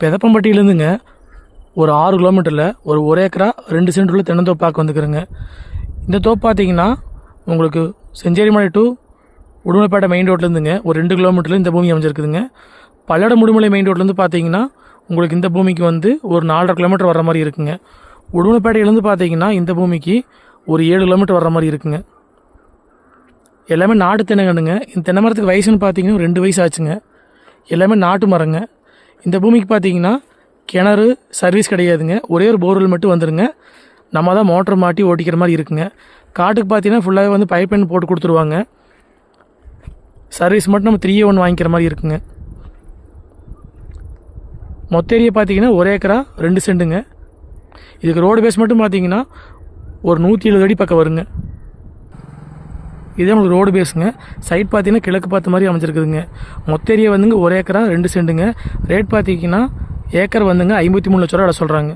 பெதப்பம்பட்டியிலேருந்துங்க ஒரு ஆறு கிலோமீட்டரில் ஒரு ஒரு ஏக்கரா ரெண்டு சென்ட் உள்ள தென்னந்தோப்பாக்கு வந்துக்கிறேங்க இந்த தோப்பு பார்த்தீங்கன்னா உங்களுக்கு செஞ்சேரிமலை டு உடுமலைப்பேட்டை மெயின் ரோட்லேருந்துங்க ஒரு ரெண்டு கிலோமீட்டரில் இந்த பூமி அமைஞ்சிருக்குதுங்க. பல்லட முடுமலை மெயின் ரோட்லேருந்து பார்த்தீங்கன்னா உங்களுக்கு இந்த பூமிக்கு வந்து ஒரு நாலரை கிலோமீட்டர் வர மாதிரி இருக்குங்க. உடுமலைப்பேட்டையிலேருந்து பார்த்தீங்கன்னா இந்த பூமிக்கு ஒரு ஏழு கிலோமீட்டர் வர மாதிரி இருக்குங்க. எல்லாமே நாட்டு தென்னைங்கன்னுங்க இந்த தென்னை மரத்துக்கு வயசுன்னு பார்த்தீங்கன்னா ரெண்டு வயசு ஆச்சுங்க. எல்லாமே நாட்டு மரங்க. இந்த பூமிக்கு பார்த்தீங்கன்னா கிணறு சர்வீஸ் கிடையாதுங்க. ஒரே ஒரு போர்வெல் மட்டும் வந்துருங்க. நம்ம தான் மோட்டர் மாட்டி ஓட்டிக்கிற மாதிரி இருக்குங்க. காட்டுக்கு பார்த்தீங்கன்னா ஃபுல்லாகவே வந்து பைப் லைன் போட்டு கொடுத்துருவாங்க. சர்வீஸ் மட்டும் நம்ம த்ரீ ஒன் வாங்கிக்கிற மாதிரி இருக்குங்க. மொத்த ஏரியா பார்த்தீங்கன்னா ஒரு ஏக்கரா ரெண்டு சென்ட்டுங்க இதுக்கு ரோடு பேஸ் மட்டும் பார்த்தீங்கன்னா ஒரு நூற்றி எழுபது அடி பக்கம் வருங்க. இதே உங்களுக்கு ரோடு பேஸுங்க சைட் பார்த்தீங்கன்னா கிழக்கு பார்த்த மாதிரி அமைச்சிருக்குதுங்க மொத்த ஏரியா வந்துங்க ஒரு ஏக்கரா ரெண்டு செண்டுங்க ரேட் பார்த்தீங்கன்னா ஏக்கர் வந்துங்க ஐம்பத்தி மூணு லட்ச ரூபா சொல்கிறாங்க